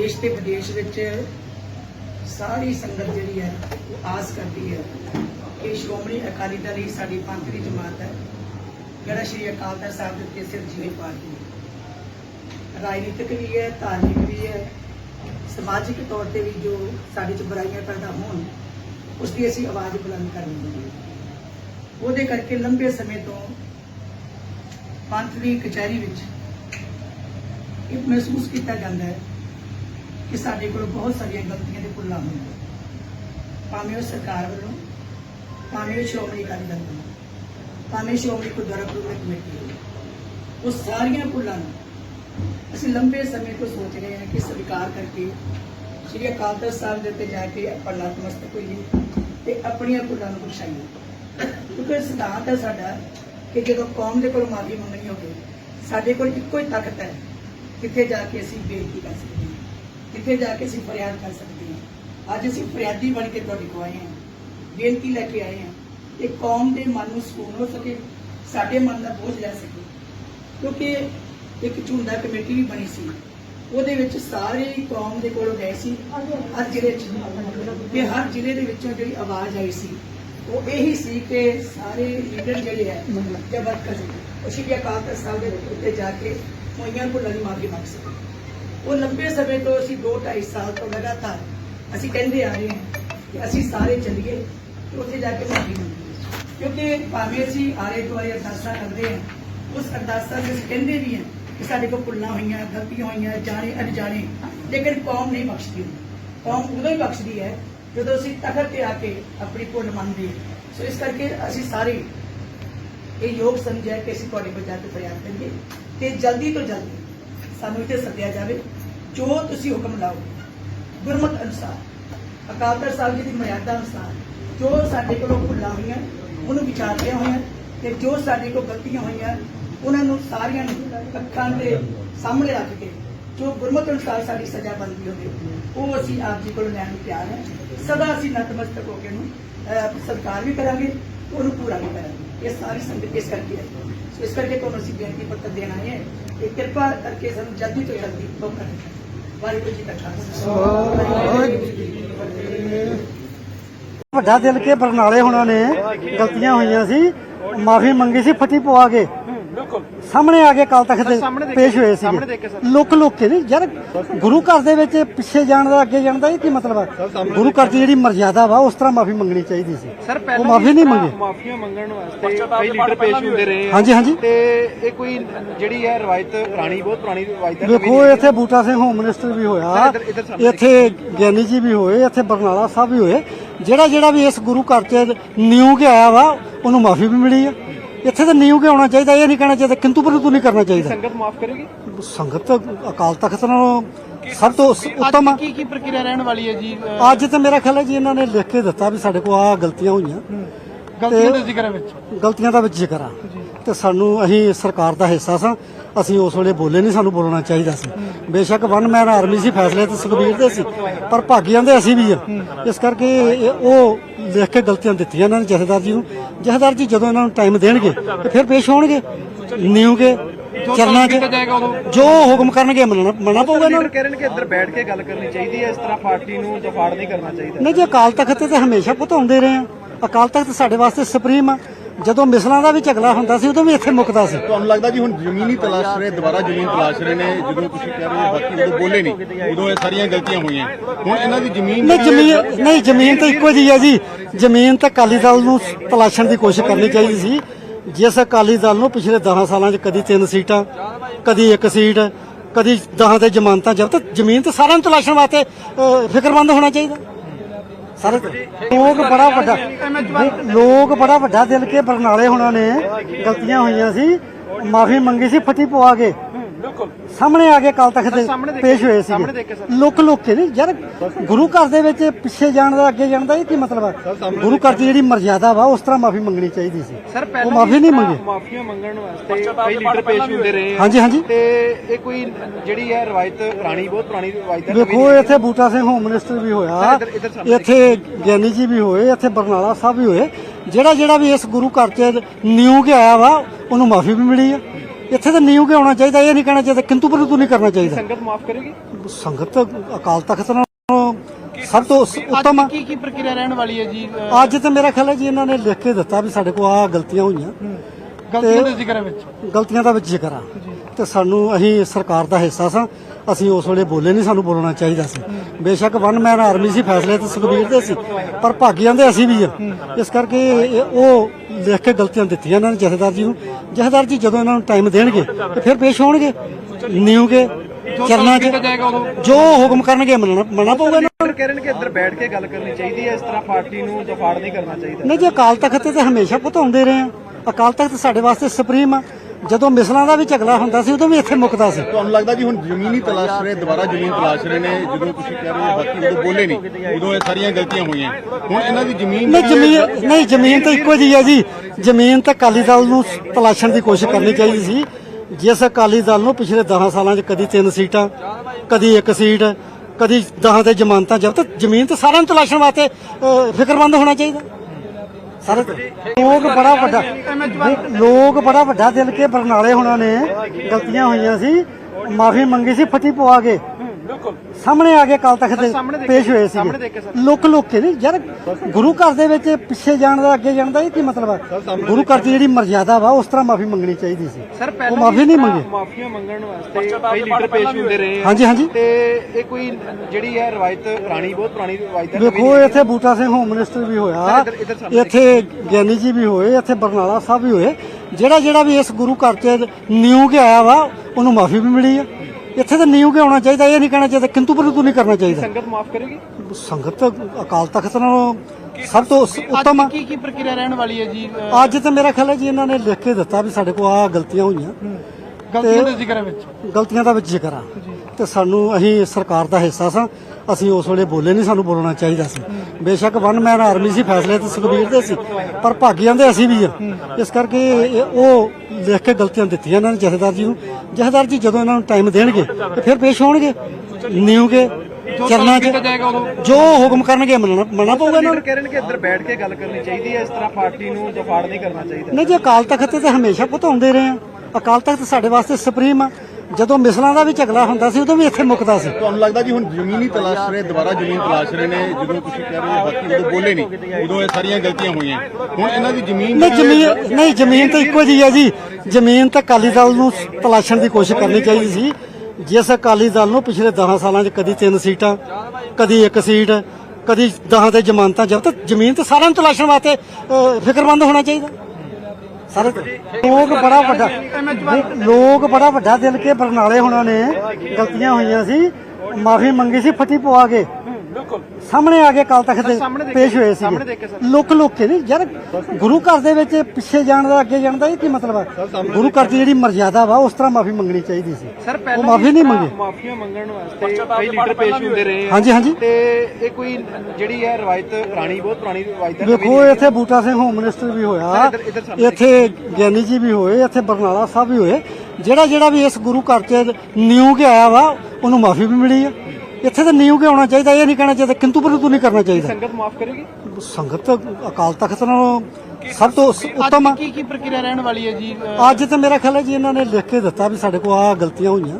ਦੇਸ਼ ਤੇ ਵਿਦੇਸ਼ ਵਿੱਚ ਸਾਰੀ ਸੰਗਤ ਜਿਹੜੀ ਹੈ, ਉਹ ਆਸ ਕਰਦੀ ਹੈ ਕਿ ਸ਼੍ਰੋਮਣੀ ਅਕਾਲੀ ਦਲ ਹੀ ਸਾਡੀ ਪੰਥ ਦੀ ਜਮਾਤ ਹੈ। ਜਿਹੜਾ ਸ਼੍ਰੀ ਅਕਾਲ ਤਖਤ ਸਾਹਿਬ ਦੇ ਉੱਤੇ ਸਿਰ ਜਿਵੇਂ ਪਾਰਟੀ ਹੈ ਰਾਜਨੀਤਿਕ ਵੀ ਹੈ, ਧਾਰਮਿਕ ਵੀ ਹੈ, ਸਮਾਜਿਕ ਤੌਰ ਤੇ ਵੀ ਜੋ ਸਾਡੇ ਚ ਬੁਰਾਈਆਂ ਪੈਦਾ ਹੋਣ, ਉਸ ਦੀ ਅਸੀਂ ਆਵਾਜ਼ ਬੁਲੰਦ ਕਰਨੀ ਹੈ। ਉਹਦੇ ਕਰਕੇ ਲੰਬੇ ਸਮੇਂ ਤੋਂ ਪੰਥ ਦੀ ਕਚਹਿਰੀ ਵਿੱਚ ਇਹ ਮਹਿਸੂਸ ਕੀਤਾ ਜਾਂਦਾ ਹੈ ਕਿ ਸਾਡੇ ਕੋਲ ਬਹੁਤ ਸਾਰੀਆਂ ਗਲਤੀਆਂ ਦੇ ਭੁੱਲਾਂ ਹੋਈਆਂ ਭਾਵੇਂ ਉਹ ਸਰਕਾਰ ਵੱਲੋਂ, ਭਾਵੇਂ ਉਹ ਸ਼੍ਰੋਮਣੀ ਅਕਾਲੀ ਦਲ ਵੱਲੋਂ, ਭਾਵੇਂ ਸ਼੍ਰੋਮਣੀ ਗੁਰਦੁਆਰਾ ਪ੍ਰਬੰਧਕ ਕਮੇਟੀ ਵੱਲੋਂ, ਉਹ ਸਾਰੀਆਂ ਭੁੱਲਾਂ ਨੂੰ ਅਸੀਂ ਲੰਬੇ ਸਮੇਂ ਤੋਂ ਸੋਚ ਰਹੇ ਹਾਂ ਕਿ ਸਵੀਕਾਰ ਕਰਕੇ ਸ਼੍ਰੀ ਅਕਾਲ ਤਖਤ ਸਾਹਿਬ ਦੇ ਉੱਤੇ ਜਾ ਕੇ ਆਪਾਂ ਨਤਮਸਤਕ ਹੋਈਏ ਤੇ ਆਪਣੀਆਂ ਭੁੱਲਾਂ ਨੂੰ ਬਖਸ਼ਾਈਏ। ਕਿਉਂਕਿ ਸਿਧਾਂਤ ਹੈ ਸਾਡਾ ਕਿ ਜਦੋਂ ਕੌਮ ਦੇ ਕੋਲ ਮਾਫੀ ਮੰਗਣੀ ਹੋਵੇ, ਸਾਡੇ ਕੋਲ ਇੱਕੋ ਹੀ ਤਾਕਤ ਹੈ ਕਿੱਥੇ ਜਾ ਕੇ ਅਸੀਂ ਬੇਨਤੀ ਕਰ ਸਕਦੇ ਹਾਂ। ਕਿੱਥੇ ਜਾ ਕੇ ਅਸੀਂ ਫਰਿਆਦ ਕਰ ਸਕਦੇ ਹਾਂ? ਅੱਜ ਅਸੀਂ ਫਰਿਆਦੀ ਬਣ ਕੇ ਤੁਹਾਡੇ ਕੋਲ ਆਏ ਹਾਂ। ਬੇਨਤੀ ਲੈ ਕੇ ਆਏ ਹਾਂ ਕਿ ਕੌਮ ਦੇ ਮਨ ਨੂੰ ਸਕੂਨ ਹੋ ਸਕੇ, ਸਾਡੇ ਮਨ ਦਾ ਬੋਝ ਲੈ ਸਕੇ। ਕਿਉਂਕਿ ਇੱਕ ਝੁੰਡਾ ਕਮੇਟੀ ਵੀ ਬਣੀ ਸੀ। ਉਹਦੇ ਵਿੱਚ ਸਾਰੇ ਕੌਮ ਦੇ ਕੋਲੋਂ ਗਏ ਸੀ, ਹਰ ਜ਼ਿਲ੍ਹੇ 'ਚ। ਤੇ ਹਰ ਜ਼ਿਲ੍ਹੇ ਦੇ ਵਿੱਚੋਂ ਜਿਹੜੀ ਆਵਾਜ਼ ਆਈ ਸੀ, ਉਹ ਇਹੀ ਸੀ ਕਿ ਸਾਰੇ ਲੀਡਰ ਜਿਹੜੇ ਹੈ ਜਾਂ ਵਰਕਰ ਉਹ ਸ਼੍ਰੀ ਅਕਾਲ ਤਖਤ ਸਾਹਿਬ ਦੇ ਉੱਤੇ ਜਾ ਕੇ ਹੋਈਆਂ ਭੁੱਲਾਂ ਦੀ ਮਾਫੀ ਮੰਗ ਸਕਣ। ਉਹ ਲੰਬੇ ਸਮੇਂ ਤੋਂ ਅਸੀਂ 2 2.5 ਸਾਲ ਤੋਂ ਲਗਾਤਾਰ ਅਸੀਂ ਕਹਿੰਦੇ ਆ ਰਹੇ ਹਾਂ ਕਿ ਅਸੀਂ ਸਾਰੇ ਚੱਲੀਏ ਤੇ ਉੱਥੇ ਜਾ ਕੇ ਮਾਫੀ ਮੰਗੀਏ ਕਿਉਂਕਿ ਭਾਵੇਂ ਅਸੀਂ ਆਲੇ ਦੁਆਲੇ ਅਰਦਾਸਾਂ ਕਰਦੇ ਹਾਂ, ਉਸ ਅਰਦਾਸਾਂ ਵਿੱਚ ਕਹਿੰਦੇ ਵੀ ਹਾਂ ਕਿ ਸਾਡੇ ਕੋਲ ਭੁੱਲਾਂ ਹੋਈਆਂ, ਗਲਤੀਆਂ ਹੋਈਆਂ, ਜਾਣੇ ਅਣਜਾਣੇ, ਲੇਕਿਨ ਕੌਮ ਨਹੀਂ ਬਖਸ਼ਦੀ ਕੌਮ ਉਦੋਂ ਹੀ ਬਖਸ਼ਦੀ ਹੈ ਜਦੋਂ ਅਸੀਂ ਤਖਤ ਤੇ ਆ ਕੇ ਆਪਣੀ ਭੁੱਲ ਮੰਨਦੇ ਹਾਂ। ਸੋ ਇਸ ਕਰਕੇ ਅਸੀਂ ਸਾਰੇ ਇਹ ਯੋਗ ਸਮਝਿਆ ਕਿ ਅਸੀਂ ਤੁਹਾਡੇ ਕੋਲ ਜਾ ਕੇ ਫਰਿਆਦ ਕਰੀਏ ਤੇ ਜਲਦੀ ਤੋਂ ਜਲਦੀ ਸਾਨੂੰ ਇੱਥੇ ਸੱਦਿਆ ਜਾਵੇ, ਜੋ ਤੁਸੀਂ ਹੁਕਮ ਲਾਓ। ਗੁਰਮਤ ਅਨੁਸਾਰ ਅਕਾਲ ਤਖਤ ਸਾਹਿਬ ਜੀ ਦੀ ਮਰਿਆਦਾ ਅਨੁਸਾਰ, ਜੋ ਸਾਡੇ ਕੋਲੋਂ ਭੁੱਲਾਂ ਹੋਈਆਂ, ਉਹਨੂੰ ਵਿਚਾਰਿਆ ਹੋਈਆਂ ਤੇ ਜੋ ਸਾਡੇ ਕੋਲ ਗਲਤੀਆਂ ਹੋਈਆਂ, ਉਹਨਾਂ ਨੂੰ ਸਾਰੀਆਂ ਨੂੰ ਅੱਖਾਂ ਦੇ ਸਾਹਮਣੇ ਰੱਖ ਕੇ, ਜੋ ਗੁਰਮਤ ਅਨੁਸਾਰ ਸਾਡੀ ਸਜ਼ਾ ਬਣਦੀ ਹੋਵੇ, ਉਹ ਅਸੀਂ ਆਪ ਜੀ ਕੋਲ ਲੈਣ ਨੂੰ ਤਿਆਰ ਹਾਂ। ਸਦਾ ਅਸੀਂ ਨਤਮਸਤਕ ਹੋ ਕੇ ਨੂੰ ਸਰਕਾਰ ਵੀ ਕਰਾਂਗੇ, ਉਹਨੂੰ ਪੂਰਾ ਵੀ ਕਰਾਂਗੇ। ਇਹ ਸਾਰੀ ਸੰਗਤ ਇਸ ਕਰਕੇ ਹੈ ਸੋ ਇਸ ਕਰਕੇ ਤੁਹਾਨੂੰ ਅਸੀਂ ਬੇਨਤੀ ਪੱਤਰ ਦੇਣ ਆਏ ਕਿ ਕਿਰਪਾ ਕਰਕੇ ਸਾਨੂੰ ਜਲਦੀ ਤੋਂ ਜਲਦੀ ਮੌਕਾ ਦਿੱਤਾ ਵਾਹਿਗੁਰੂ ਜੀ ਕਾ ਖਾਲਸਾ। ਵੱਡਾ ਦਿਲ ਕੇ ਬਰਨਾਲੇ ਹੋਣਾ ਨੇ। ਗਲਤੀਆਂ ਹੋਈਆਂ ਸੀ। ਮਾਫੀ ਮੰਗੀ ਸੀ, ਫੱਟੀ ਪਵਾ ਕੇ। ਬਿਲਕੁਲ। ਸਾਹਮਣੇ ਆ ਕੇ ਕੱਲ ਦੇ ਦੇਖ ਪੇਸ਼ ਹੋਏ ਸਾਹਮਣੇ ਦੇਖ ਕੇ ਸੀ ਸਰ। ਲੁੱਕ ਲੁੱਕ ਕੇ ਨਹੀਂ ਯਾਰ ਗੁਰੂ ਘਰ ਦੇ ਵਿੱਚ ਪਿੱਛੇ ਜਾਣ ਦਾ ਅੱਗੇ ਜਾਣ ਦਾ ਇਹ ਕੀ ਮਤਲਬ ਹੈ ਗੁਰੂ ਘਰ ਦੀ ਜਿਹੜੀ ਮਰਜ਼ਾਦਾ ਵਾ ਉਸ ਤਰ੍ਹਾਂ ਮਾਫੀ ਮੰਗਣੀ ਚਾਹੀਦੀ ਸੀ। ਉਹ ਮਾਫੀ ਨਹੀਂ ਮੰਗੇ। ਮਾਫੀਆਂ ਮੰਗਣ ਵਾਸਤੇ ਕਈ ਲੀਡਰ ਪੇਸ਼ ਹੁੰਦੇ ਰਹੇ। ਆ। ਹਾਂਜੀ, ਹਾਂਜੀ। ਤੇ ਇਹ ਕੋਈ ਜਿਹੜੀ ਹੈ ਰਵਾਇਤ ਪੁਰਾਣੀ ਬਹੁਤ ਪੁਰਾਣੀ ਰਵਾਇਤ ਹੈ ਨਵੀਂ ਵੇਖੋ ਨਹੀਂ ਇੱਥੇ ਬੂਟਾ ਸਿੰਘ ਹੋਮ ਮਿਨਿਸਟਰ ਵੀ ਹੋਇਆ ਇੱਥੇ ਗਿਆਨੀ ਜੀ ਵੀ ਹੋਏ ਇੱਥੇ ਬਰਨਾਲਾ ਸਾਹਿਬ ਵੀ ਹੋਏ। ਜਿਹੜਾ ਜਿਹੜਾ ਵੀ ਇਸ ਗੁਰੂ ਘਰ 'ਚ ਨਿਊ ਕੇ ਆਇਆ ਵਾ ਉਹਨੂੰ ਮਾਫੀ ਵੀ ਮਿਲੀ ਆ। ਇੱਥੇ ਤਾਂ ਨਿਊ ਕੇ ਆਉਣਾ ਚਾਹੀਦਾ ਇਹ ਨਹੀਂ ਕਹਿਣਾ ਚਾਹੀਦਾ ਕਿੰਤੂ ਪਰੰਤੂ ਨਹੀਂ ਕਰਨਾ ਚਾਹੀਦਾ। ਸੰਗਤ ਮਾਫ ਕਰੇਗੀ? ਸੰਗਤ ਤਾਂ ਅਕਾਲ ਤਖਤ ਨਾਲੋਂ ਸਭ ਤੋਂ ਸ- ਉੱਤਮ ਆ। ਕੀ ਕੀ ਪ੍ਰਕਿਰਿਆ ਰਹਿਣ ਵਾਲੀ ਹੈ ਜੀ? ਅੱਜ ਤੇ ਮੇਰਾ ਖਿਆਲ ਹੈ ਜੀ ਇਹਨਾਂ ਨੇ ਲਿਖ ਕੇ ਦਿੱਤਾ ਵੀ ਸਾਡੇ ਕੋਲ ਆ ਗਲਤੀਆਂ ਹੋਈਆਂ। ਗਲਤੀਆਂ ਦੇ ਜ਼ਿਕਰ ਵਿੱਚ। ਗਲਤੀਆਂ ਦਾ ਵਿੱਚ ਜ਼ਿਕਰ ਆ। ਤੇ ਸਾਨੂੰ ਅਸੀਂ ਸਰਕਾਰ ਦਾ ਹਿੱਸਾ ਸਾਂ। ਅਸੀਂ ਉਸ ਵੇਲੇ ਬੋਲੇ ਨਹੀਂ ਸਾਨੂੰ ਬੋਲਣਾ ਚਾਹੀਦਾ ਸੀ। ਬੇਸ਼ੱਕ ਵਨ ਮੈਨ ਆਰਮੀ ਸੀ ਫੈਸਲੇ ਤੇ ਸੁਖਬੀਰ ਦੇ ਸੀ। ਪਰ ਭਾਗੀਆਂ ਦੇ ਅਸੀਂ ਵੀ ਆ। ਇਸ ਕਰਕੇ ਇਹ- ਉਹ ਲਿਖ ਕੇ ਗਲਤੀਆਂ ਦਿੱਤੀਆਂ ਇਹਨਾਂ ਨੇ ਜਥੇਦਾਰ ਜੀ ਨੂੰ। ਜਥੇਦਾਰ ਜੀ ਜਦੋਂ ਇਹਨਾਂ ਨੂੰ ਟਾਈਮ ਦੇਣਗੇ ਤੇ ਫਿਰ ਪੇਸ਼ ਹੋਣਗੇ। ਨਿਊ ਕੇ ਚਰਨਾਂ 'ਚ ਕੀਤਾ ਜਾਏਗਾ ਉਦੋਂ। ਜੋ ਹੁਕਮ ਕਰਨਗੇ ਮੰਨਣਾ ਮੰਨਣਾ ਪਊਗਾ ਇਹਨਾਂ ਲੀਡਰ ਨੂੰ। ਕਹਿ ਰਹੇ ਨੇ ਕਿ ਇੱਧਰ ਬੈਠ ਕੇ ਗੱਲ ਕਰਨੀ ਚਾਹੀਦੀ ਹੈ? ਇਸ ਤਰ੍ਹਾਂ ਪਾਰਟੀ ਨੂੰ ਦਫਾੜ ਨਹੀਂ ਕਰਨਾ ਚਾਹੀਦਾ। ਨਹੀਂ ਜੀ ਅਕਾਲ ਤਖਤ ਤੇ ਤਾਂ ਹਮੇਸ਼ਾ ਪੁੱਤ ਆਉਂਦੇ ਰਹੇ ਆ। ਅਕਾਲ ਤਖਤ ਸਾਡੇ ਵਾਸਤੇ ਸੁਪਰੀਮ ਆ। ਜਦੋਂ ਮਿਸਲਾਂ ਦਾ ਵੀ ਝਗੜਾ ਹੁੰਦਾ ਸੀ ਉਦੋਂ ਵੀ ਇੱਥੇ ਮੁੱਕਦਾ ਸੀ। ਤੁਹਾਨੂੰ ਲੱਗਦਾ ਜੀ ਹੁਣ ਜ਼ਮੀਨ ਤਲਾਸ਼ ਰਹੇ ਦੁਬਾਰਾ ਜ਼ਮੀਨ ਤਲਾਸ਼ ਰਹੇ ਨੇ? ਜਦੋਂ ਤੁਸੀਂ ਕਹਿ ਰਹੇ ਹੋ ਬਾਕੀ ਉਦੋਂ ਬੋਲੇ ਨਹੀਂ ਉਦੋਂ ਇਹ ਸਾਰੀਆਂ ਗਲਤੀਆਂ ਹੋਈਆਂ। ਹੁਣ ਇਹਨਾਂ ਦੀ ਜ਼ਮੀਨ ਨਹੀਂ ਜ਼ਮੀਨ ਨਹੀਂ ਜ਼ਮੀਨ ਤਾਂ ਇੱਕੋ ਜਿਹੀ ਹੈ ਜੀ। ਜ਼ਮੀਨ ਤਾਂ ਅਕਾਲੀ ਦਲ ਨੂੰ ਤਲਾਸ਼ਣ ਦੀ ਕੋਸ਼ਿਸ਼ ਕਰਨੀ ਚਾਹੀਦੀ ਸੀ। ਜਿਸ ਅਕਾਲੀ ਦਲ ਨੂੰ ਪਿਛਲੇ 10 ਸਾਲਾਂ 'ਚ ਕਦੀ ਤਿੰਨ ਸੀਟਾਂ ਕਦੀ ਇੱਕ ਸੀਟ ਕਦੀ 10 ਤੇ ਜ਼ਮਾਨਤਾਂ ਜ਼ਬਤ ਜ਼ਮੀਨ ਤਾਂ ਸਾਰਿਆਂ ਨੂੰ ਤਲਾਸ਼ਣ ਵਾਸਤੇ ਫਿਕਰਮੰਦ ਹੋਣਾ ਚਾਹੀਦਾ। ਸਾਰੇ ਲੋਕ ਬੜਾ ਵੱਡਾ ਲੋਕ ਬੜਾ ਵੱਡਾ ਦਿਲ ਕੇ ਬਰਨਾਲੇ ਹੋਣਾ ਨੇ। ਗਲਤੀਆਂ ਹੋਈਆਂ ਸੀ। ਮਾਫੀ ਮੰਗੀ ਸੀ, ਫੱਟੀ ਪਵਾ ਕੇ। ਸਾਹਮਣੇ ਆ ਕੇ ਕੱਲ ਤੱਕ ਦੇ ਦੇਖ ਪੇਸ਼ ਹੋਏ ਦੇਖ ਸੀ। ਲੁੱਕ ਲੁੱਕ ਕੇ ਨਹੀਂ ਯਾਰ ਗੁਰੂ ਘਰ ਦੇ ਵਿੱਚ ਪਿੱਛੇ ਜਾਣ ਦਾ ਅੱਗੇ ਜਾਣ ਦਾ ਇਹ ਕੀ ਮਤਲਬ ਹੈ ਗੁਰੂ ਘਰ ਦੀ ਜਿਹੜੀ ਮਰਜ਼ਾਦਾ ਵਾ ਉਸ ਤਰ੍ਹਾਂ ਮਾਫੀ ਮੰਗਣੀ ਚਾਹੀਦੀ ਸੀ ਉਹ ਮਾਫੀ ਨਹੀਂ ਮੰਗੇ ਮਾਫੀਆਂ ਮੰਗਣ ਵਾਸਤੇ ਕਈ ਲੀਡਰ ਪੇਸ਼ ਹੁੰਦੇ ਰਹੇ। ਹਾਂਜੀ, ਹਾਂਜੀ। ਤੇ ਇਹ ਕੋਈ ਜਿਹੜੀ ਹੈ ਰਵਾਇਤ ਪੁਰਾਣੀ ਬਹੁਤ ਪੁਰਾਣੀ ਰਵਾਇਤ ਹੈ ਨਹੀਂ। ਇੱਥੇ ਬੂਟਾ ਸਿੰਘ ਹੋਮ ਮਿਨਿਸਟਰ ਵੀ ਹੋਇਆ ਇੱਥੇ ਗਿਆਨੀ ਜੀ ਵੀ ਹੋਏ ਇੱਥੇ ਬਰਨਾਲਾ ਸਾਹਿਬ ਵੀ ਹੋਏ ਜਿਹੜਾ ਜਿਹੜਾ ਵੀ ਇਸ ਗੁਰੂ ਘਰ 'ਚ ਨਿਊ ਕੇ ਆਇਆ ਵਾ ਉਹਨੂੰ ਮਾਫੀ ਵੀ ਮਿਲੀ ਆ ਇੱਥੇ ਤਾਂ ਕੇ ਆਉਣਾ ਚਾਹੀਦਾ ਇਹ ਨਹੀਂ ਕਹਿਣਾ ਚਾਹੀਦਾ ਕਿੰਤੂ ਪਰੰਤੂ ਨਹੀਂ ਕਰਨਾ ਚਾਹੀਦਾ। ਸੰਗਤ ਮਾਫ ਕਰੇਗੀ? ਸੰਗਤ ਅਕਾਲ ਤਖਤ ਨਾਲੋਂ ਸਭ ਤੋਂ ਸ- ਉੱਤਮ ਆ। ਕੀ ਕੀ ਪ੍ਰਕਿਰਿਆ ਰਹਿਣ ਵਾਲੀ ਹੈ ਜੀ? ਅੱਜ ਤੇ ਮੇਰਾ ਖਿਆਲ ਹੈ ਜੀ ਇਹਨਾਂ ਨੇ ਲਿਖ ਕੇ ਦਿੱਤਾ ਵੀ ਸਾਡੇ ਕੋਲ ਆ ਗਲਤੀਆਂ ਹੋਈਆਂ। ਗਲਤੀਆਂ ਦੇ ਜ਼ਿਕਰ ਵਿੱਚ। ਗਲਤੀਆਂ ਦਾ ਵਿੱਚ ਜ਼ਿਕਰ ਆ। ਤੇ ਸਾਨੂੰ ਅਸੀਂ ਸਰਕਾਰ ਦਾ ਹਿੱਸਾ ਸਾਂ। ਅਸੀਂ ਉਸ ਵੇਲੇ ਬੋਲੇ ਨਹੀਂ ਸਾਨੂੰ ਬੋਲਣਾ ਚਾਹੀਦਾ ਸੀ। ਬੇਸ਼ੱਕ ਵਨ ਮੈਨ ਆਰਮੀ ਸੀ ਫੈਸਲੇ ਤੇ ਸੁਖਬੀਰ ਦੇ ਸੀ ਪਰ ਭਾਗੀਆਂ ਦੇ ਅਸੀਂ ਵੀ ਆ। ਇਸ ਕਰਕੇ ਇਹ- ਉਹ ਲਿਖ ਕੇ ਗਲਤੀਆਂ ਦਿੱਤੀਆਂ ਇਹਨਾਂ ਨੇ ਜਥੇਦਾਰ ਜੀ ਨੂੰ। ਜਥੇਦਾਰ ਜੀ ਜਦੋਂ ਇਹਨਾਂ ਨੂੰ ਟਾਈਮ ਦੇਣਗੇ ਤੇ ਫਿਰ ਪੇਸ਼ ਹੋਣਗੇ। ਨਿਊਗੇ ਚਰਨਾਂ 'ਚ ਜੋ ਹੁਕਮ ਕਰਨਗੇ ਮੰਨਣਾ ਮੰਨਣਾ ਪਊਗਾ ਇਹਨਾਂ ਨੂੰ। ਕਹਿ ਰਹੇ ਨੇ ਕਿ ਇੱਧਰ ਬੈਠ ਕੇ ਗੱਲ ਕਰਨੀ ਚਾਹੀਦੀ ਹੈ ਇਸ ਤਰ੍ਹਾਂ ਪਾਰਟੀ ਨੂੰ ਦਫਾੜ ਨਹੀਂ ਕਰਨਾ ਚਾਹੀਦਾ। ਨਹੀਂ ਜੀ ਅਕਾਲ ਤਖਤ ਤੇ ਤਾਂ ਹਮੇਸ਼ਾ ਪਤਾਉਂਦੇ ਰਹੇ ਆ। ਅਕਾਲ ਤਖਤ ਸਾਡੇ ਵਾਸਤੇ ਸੁਪਰੀਮ ਆ। ਜਦੋਂ ਮਿਸਲਾਂ ਦਾ ਵੀ ਝਗੜਾ ਹੁੰਦਾ ਸੀ ਉਦੋਂ ਵੀ ਇੱਥੇ ਮੁੱਕਦਾ ਸੀ। ਤੁਹਾਨੂੰ ਲੱਗਦਾ ਜੀ ਹੁਣ ਜ਼ਮੀਨੀ ਤਲਾਸ਼ ਰਹੇ ਦੁਬਾਰਾ ਜ਼ਮੀਨ ਤਲਾਸ਼ ਰਹੇ ਨੇ? ਜਦੋਂ ਤੁਸੀਂ ਕਹਿ ਰਹੇ ਹੋ ਬਾਕੀ ਉਦੋਂ ਬੋਲੇ ਨਹੀਂ ਉਦੋਂ ਇਹ ਸਾਰੀਆਂ ਗਲਤੀਆਂ ਹੋਈਆਂ। ਹੁਣ ਇਹਨਾਂ ਦੀ ਜ਼ਮੀਨ ਨਹੀਂ ਜ਼ਮੀਨ ਨਹੀਂ ਜ਼ਮੀਨ ਤਾਂ ਇੱਕੋ ਜਿਹੀ ਹੈ ਜੀ। ਜ਼ਮੀਨ ਤਾਂ ਅਕਾਲੀ ਦਲ ਨੂੰ ਤਲਾਸ਼ਣ ਦੀ ਕੋਸ਼ਿਸ਼ ਕਰਨੀ ਚਾਹੀਦੀ ਸੀ। ਜਿਸ ਅਕਾਲੀ ਦਲ ਨੂੰ ਪਿਛਲੇ 10 ਸਾਲਾਂ 'ਚ ਕਦੀ ਤਿੰਨ ਸੀਟਾਂ ਕਦੀ ਇੱਕ ਸੀਟ ਕਦੀ 10 ਤੇ ਜ਼ਮਾਨਤਾਂ ਜ਼ਬਤ ਜ਼ਮੀਨ ਤਾਂ ਸਾਰਿਆਂ ਨੂੰ ਤਲਾਸ਼ਣ ਵਾਸਤੇ ਫਿਕਰਮੰਦ ਹੋਣਾ ਚਾਹੀਦਾ। ਸਰ ਲੋਕ ਬੜਾ ਵੱਡਾ ਲੋਕ ਬੜਾ ਵੱਡਾ ਦਿਲ ਕੇ ਬਰਨਾਲੇ ਹੋਣਾ ਨੇ। ਗਲਤੀਆਂ ਹੋਈਆਂ ਸੀ। ਮਾਫੀ ਮੰਗੀ ਸੀ ਫਤੀ ਪਵਾ ਕੇ। ਸਾਹਮਣੇ ਆ ਕੇ ਕਾਲ ਤਖਤ ਦੇ ਪੇਸ਼ ਹੋਏ ਸੀ ਲੁੱਕ ਲੁੱਕ ਕੇ ਨਹੀਂ ਯਾਰ ਗੁਰੂ ਘਰ ਦੇ ਵਿੱਚ ਪਿੱਛੇ ਜਾਣ ਦਾ ਅੱਗੇ ਜਾਣ ਦਾ ਇਹ ਕੀ ਮਤਲਬ ਹੈ ਗੁਰੂ ਘਰ ਦੀ ਜਿਹੜੀ ਮਰਜ਼ਾਦਾ ਵਾ ਉਸ ਤਰ੍ਹਾਂ ਮਾਫੀ ਮੰਗਣੀ ਚਾਹੀਦੀ ਸੀ। ਸਰ ਉਹ ਮਾਫੀ ਨਹੀਂ ਮੰਗੇ। ਮਾਫੀਆਂ ਮੰਗਣ ਵਾਸਤੇ ਕਈ ਲੀਡਰ ਪੇਸ਼ ਹੁੰਦੇ ਰਹੇ। ਹਾਂਜੀ ਹਾਂਜੀ। ਤੇ ਇਹ ਕੋਈ ਜਿਹੜੀ ਹੈ ਰਵਾਇਤ ਪੁਰਾਣੀ ਬਹੁਤ ਪੁਰਾਣੀ ਰਵਾਇਤ ਹੈ ਵੇਖੋ ਇੱਥੇ ਬੂਟਾ ਸਿੰਘ ਹੋਮ ਮਿਨਿਸਟਰ ਵੀ ਹੋਇਆ। ਇੱਥੇ ਗਿਆਨੀ ਜੀ ਵੀ ਹੋਏ ਇੱਥੇ ਬਰਨਾਲਾ ਸਾਹਿਬ ਵੀ ਹੋਏ। ਜਿਹੜਾ ਜਿਹੜਾ ਵੀ ਇਸ ਗੁਰੂ ਘਰ 'ਚ ਨਿਊ ਕੇ ਆਇਆ ਵਾ ਉਹਨੂੰ ਮਾਫੀ ਵੀ ਮਿਲੀ ਆ। ਇੱਥੇ ਤਾਂ ਨਿਊ ਕੇ ਆਉਣਾ ਚਾਹੀਦਾ ਇਹ ਨਹੀਂ ਕਹਿਣਾ ਚਾਹੀਦਾ ਕਿੰਤੂ ਪਰੰਤੂ ਨਹੀਂ ਕਰਨਾ ਚਾਹੀਦਾ। ਸੰਗਤ ਮਾਫ ਕਰੇਗੀ? ਸੰਗਤ ਅਕਾਲ ਤਖਤ ਨਾਲੋਂ ਸਭ ਤੋਂ ਉੱਤਮ ਆ। ਕੀ ਕੀ ਪ੍ਰਕਿਰਿਆ ਰਹਿਣ ਵਾਲੀ ਹੈ ਜੀ? ਅੱਜ ਤੇ ਮੇਰਾ ਖਿਆਲ ਹੈ ਜੀ ਇਹਨਾਂ ਨੇ ਲਿਖ ਕੇ ਦਿੱਤਾ ਵੀ ਸਾਡੇ ਕੋਲ ਆ ਗਲਤੀਆਂ ਹੋਈਆਂ। ਗਲਤੀਆਂ ਦੇ ਜ਼ਿਕਰ ਵਿੱਚ? ਗਲਤੀਆਂ ਦਾ ਵਿੱਚ ਜ਼ਿਕਰ ਆ। ਤੇ ਸਾਨੂੰ ਅਸੀਂ ਸਰਕਾਰ ਦਾ ਹਿੱਸਾ ਸਾਂ। ਅਸੀਂ ਉਸ ਵੇਲੇ ਬੋਲੇ ਨਹੀਂ ਸਾਨੂੰ ਬੋਲਣਾ ਚਾਹੀਦਾ ਸੀ। ਬੇਸ਼ੱਕ ਵਨ ਮੈਨ ਆਰਮੀ ਸੀ ਫੈਸਲੇ ਤੇ ਸੁਖਬੀਰ ਦੇ ਸੀ ਪਰ ਭਾਗੀਆਂ ਦੇ ਅਸੀਂ ਵੀ ਆ। ਇਸ ਕਰਕੇ ਇਹ- ਉਹ ਲਿਖ ਕੇ ਗਲਤੀਆਂ ਦਿੱਤੀਆਂ ਇਹਨਾਂ ਨੇ ਜਥੇਦਾਰ ਜੀ ਨੂੰ। ਜਥੇਦਾਰ ਜੀ ਜਦੋਂ ਇਹਨਾਂ ਨੂੰ ਟਾਈਮ ਦੇਣਗੇ ਤੇ ਫਿਰ ਪੇਸ਼ ਹੋਣਗੇ। ਨਿਊਗੇ ਚਰਨਾਂ 'ਚ ਜੋ ਹੁਕਮ ਕਰਨਗੇ ਮੰਨਣਾ ਮੰਨਣਾ ਪਊਗਾ ਇਹਨਾਂ ਨੂੰ। ਕਹਿ ਰਹੇ ਨੇ ਕਿ ਇੱਧਰ ਬੈਠ ਕੇ ਗੱਲ ਕਰਨੀ ਚਾਹੀਦੀ ਹੈ ਇਸ ਤਰ੍ਹਾਂ ਪਾਰਟੀ ਨੂੰ ਦਫਾੜ ਨਹੀਂ ਕਰਨਾ ਚਾਹੀਦਾ। ਨਹੀਂ ਜੀ ਅਕਾਲ ਤਖਤ ਤੇ ਤਾਂ ਹਮੇਸ਼ਾ ਪਤਾਉਂਦੇ ਰਹੇ ਆ। ਅਕਾਲ ਤਖਤ ਸਾਡੇ ਵਾਸਤੇ ਸੁਪਰੀਮ ਆ। ਜਦੋਂ ਮਿਸਲਾਂ ਦਾ ਵੀ ਝਗੜਾ ਹੁੰਦਾ ਸੀ ਉਦੋਂ ਵੀ ਇੱਥੇ ਮੁੱਕਦਾ ਸੀ। ਤੁਹਾਨੂੰ ਲੱਗਦਾ ਜੀ ਹੁਣ ਜ਼ਮੀਨੀ ਤਲਾਸ਼ ਰਹੇ ਦੁਬਾਰਾ ਜ਼ਮੀਨ ਤਲਾਸ਼ ਰਹੇ ਨੇ ਜਦੋਂ ਤੁਸੀਂ ਕਹਿ ਰਹੇ ਹੋ ਬਾਕੀ ਉਦੋਂ ਬੋਲੇ ਨਹੀਂ ਉਦੋਂ ਇਹ ਸਾਰੀਆਂ ਗਲਤੀਆਂ ਹੋਈਆਂ। ਹੁਣ ਇਹਨਾਂ ਦੀ ਜ਼ਮੀਨ ਨਹੀਂ ਜ਼ਮੀਨ ਨਹੀਂ ਜ਼ਮੀਨ ਤਾਂ ਇੱਕੋ ਜਿਹੀ ਹੈ ਜੀ। ਜ਼ਮੀਨ ਤਾਂ ਅਕਾਲੀ ਦਲ ਨੂੰ ਤਲਾਸ਼ਣ ਦੀ ਕੋਸ਼ਿਸ਼ ਕਰਨੀ ਚਾਹੀਦੀ ਸੀ। ਜਿਸ ਅਕਾਲੀ ਦਲ ਨੂੰ ਪਿਛਲੇ 10 ਸਾਲਾਂ 'ਚ ਕਦੀ ਤਿੰਨ ਸੀਟਾਂ ਕਦੀ ਇੱਕ ਸੀਟ ਕਦੀ 10 ਤੇ ਜ਼ਮਾਨਤਾਂ ਜ਼ਬਤ ਜ਼ਮੀਨ ਤਾਂ ਸਾਰਿਆਂ ਨੂੰ ਤਲਾਸ਼ਣ ਵਾਸਤੇ ਫਿਕਰਮੰਦ ਹੋਣਾ ਚਾਹੀਦਾ। ਸਰ, ਲੋਕ ਬੜਾ ਵੱਡਾ ਲੋਕ ਬੜਾ ਵੱਡਾ ਦਿਲ ਕੇ ਬਰਨਾਲੇ ਹੋਣਾ ਨੇ। ਗਲਤੀਆਂ ਹੋਈਆਂ ਸੀ। ਮਾਫੀ ਮੰਗੀ ਸੀ ਫਤੀ ਪਵਾ ਕੇ। ਸਾਹਮਣੇ ਆ ਕੇ ਕਾਲ ਤਖਤ ਦੇ ਪੇਸ਼ ਹੋਏ ਸੀ ਲੁੱਕ ਲੁੱਕ ਕੇ ਨਹੀਂ ਯਾਰ ਗੁਰੂ ਘਰ ਦੇ ਵਿੱਚ ਪਿੱਛੇ ਜਾਣ ਦਾ ਅੱਗੇ ਜਾਣ ਦਾ ਇਹ ਕੀ ਮਤਲਬ ਹੈ ਗੁਰੂ ਘਰ ਦੀ ਜਿਹੜੀ ਮਰਜ਼ਾਦਾ ਵਾ ਉਸ ਤਰ੍ਹਾਂ ਮਾਫੀ ਮੰਗਣੀ ਚਾਹੀਦੀ ਸੀ। ਸਰ ਉਹ ਮਾਫੀ ਨਹੀਂ ਮੰਗੇ। ਮਾਫੀਆਂ ਮੰਗਣ ਵਾਸਤੇ ਕਈ ਲੀਡਰ ਪੇਸ਼ ਹੁੰਦੇ ਰਹੇ ਆ। ਹਾਂਜੀ ਹਾਂਜੀ। ਤੇ ਇਹ ਕੋਈ ਜਿਹੜੀ ਹੈ ਰਵਾਇਤ ਪੁਰਾਣੀ ਬਹੁਤ ਪੁਰਾਣੀ ਰਵਾਇਤ ਹੈ ਵੇਖੋ ਇੱਥੇ ਬੂਟਾ ਸਿੰਘ ਹੋਮ ਮਿਨਿਸਟਰ ਵੀ ਹੋਇਆ। ਇੱਥੇ ਗਿਆਨੀ ਜੀ ਵੀ ਹੋਏ ਇੱਥੇ ਬਰਨਾਲਾ ਸਾਹਿਬ ਵੀ ਹੋਏ। ਜਿਹੜਾ ਜਿਹੜਾ ਵੀ ਇਸ ਗੁਰੂ ਘਰ 'ਚ ਨਿਊ ਕੇ ਆਇਆ ਵਾ ਉਹਨੂੰ ਮਾਫੀ ਵੀ ਮਿਲੀ ਆ। ਇੱਥੇ ਤਾਂ ਨਿਊ ਕੇ ਆਉਣਾ ਚਾਹੀਦਾ ਇਹ ਨਹੀਂ ਕਹਿਣਾ ਚਾਹੀਦਾ ਕਿੰਤੂ ਪਰੰਤੂ ਨਹੀਂ ਕਰਨਾ ਚਾਹੀਦਾ। ਸੰਗਤ ਮਾਫ ਕਰੇਗੀ? ਸੰਗਤ ਅਕਾਲ ਤਖਤ ਨਾਲੋਂ ਸਭ ਤੋਂ ਉੱਤਮ ਆ। ਕੀ ਕੀ ਪ੍ਰਕਿਰਿਆ ਰਹਿਣ ਵਾਲੀ ਹੈ ਜੀ? ਅੱਜ ਤੇ ਮੇਰਾ ਖਿਆਲ ਹੈ ਜੀ ਇਹਨਾਂ ਨੇ ਲਿਖ ਕੇ ਦਿੱਤਾ ਵੀ ਸਾਡੇ ਕੋਲ ਆ ਗਲਤੀਆਂ ਹੋਈਆਂ।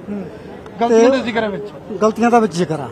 ਗਲਤੀਆਂ ਦੇ ਜ਼ਿਕਰ ਵਿੱਚ? ਗਲਤੀਆਂ ਦਾ ਵਿੱਚ ਜ਼ਿਕਰ ਆ।